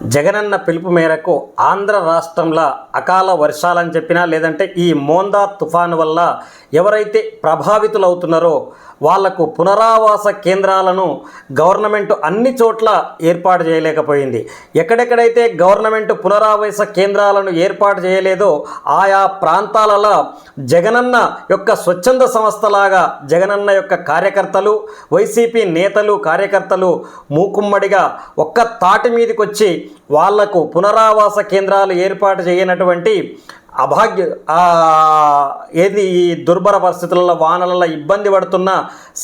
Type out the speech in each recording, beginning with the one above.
జగనన్న పిలుపు మేరకు ఆంధ్ర రాష్ట్రంలో అకాల వర్షాలని చెప్పినా లేదంటే ఈ మోందా తుఫాను వల్ల ఎవరైతే ప్రభావితులవుతున్నారో వాళ్ళకు పునరావాస కేంద్రాలను గవర్నమెంట్ అన్ని చోట్ల ఏర్పాటు చేయలేకపోయింది. ఎక్కడెక్కడైతే గవర్నమెంట్ పునరావాస కేంద్రాలను ఏర్పాటు చేయలేదో ఆయా ప్రాంతాలలో జగనన్న యొక్క స్వచ్ఛంద సంస్థలాగా జగనన్న యొక్క కార్యకర్తలు వైసీపీ నేతలు కార్యకర్తలు మూకుమ్మడిగా ఒక్క తాటి మీదకి వచ్చి వాళ్ళకు పునరావాస కేంద్రాలు ఏర్పాటు చేయనటువంటి అభాగ్య ఏది ఈ దుర్భర పరిస్థితులలో వానలలో ఇబ్బంది పడుతున్న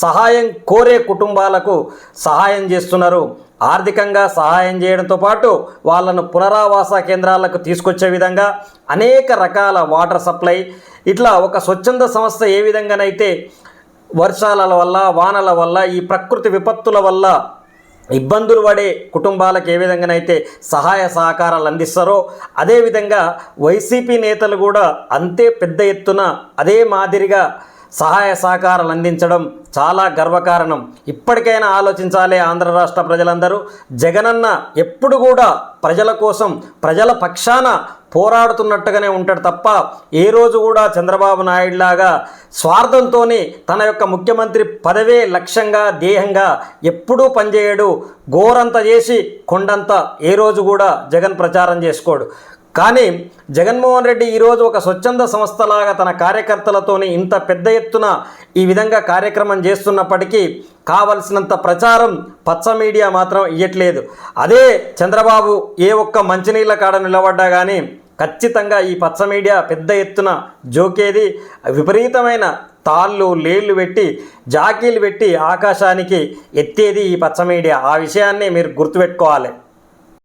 సహాయం కోరే కుటుంబాలకు సహాయం చేస్తున్నారు. ఆర్థికంగా సహాయం చేయడంతో పాటు వాళ్ళను పునరావాస కేంద్రాలకు తీసుకొచ్చే విధంగా అనేక రకాల వాటర్ సప్లై ఇట్లా ఒక స్వచ్ఛంద సంస్థ ఏ విధంగానైతే వర్షాల వల్ల వానల వల్ల ఈ ప్రకృతి విపత్తుల వల్ల ఇబ్బందులు పడే కుటుంబాలకు ఏ విధంగానైతే సహాయ సహకారాలు అందిస్తారో అదేవిధంగా వైసీపీ నేతలు కూడా అంతే పెద్ద ఎత్తున అదే మాదిరిగా సహాయ సహకారాలు అందించడం చాలా గర్వకారణం. ఇప్పటికైనా ఆలోచించాలి ఆంధ్ర రాష్ట్ర ప్రజలందరూ. జగనన్న ఎప్పుడు కూడా ప్రజల కోసం ప్రజల పక్షాన పోరాడుతున్నట్టుగానే ఉంటాడు తప్ప ఏ రోజు కూడా చంద్రబాబు నాయుడులాగా స్వార్థంతోనే తన యొక్క ముఖ్యమంత్రి పదవే లక్ష్యంగా ధ్యేయంగా ఎప్పుడూ పనిచేయడు. గోరంత చేసి కొండంత ఏ రోజు కూడా జగన్ ప్రచారం చేసుకోడు. కానీ జగన్మోహన్ రెడ్డి ఈరోజు ఒక స్వచ్ఛంద సంస్థలాగా తన కార్యకర్తలతోని ఇంత పెద్ద ఎత్తున ఈ విధంగా కార్యక్రమం చేస్తున్నప్పటికీ కావలసినంత ప్రచారం పచ్చ మీడియా మాత్రం ఇయ్యట్లేదు. అదే చంద్రబాబు ఏ ఒక్క మంచినీళ్ళ కాడ నిలబడ్డా కానీ ఖచ్చితంగా ఈ పచ్చ మీడియా పెద్ద ఎత్తున జోకేది విపరీతమైన తాళ్ళు లేళ్ళు పెట్టి జాకీలు పెట్టి ఆకాశానికి ఎత్తేది ఈ పచ్చ మీడియా. ఆ విషయాన్ని మీరు గుర్తుపెట్టుకోవాలి.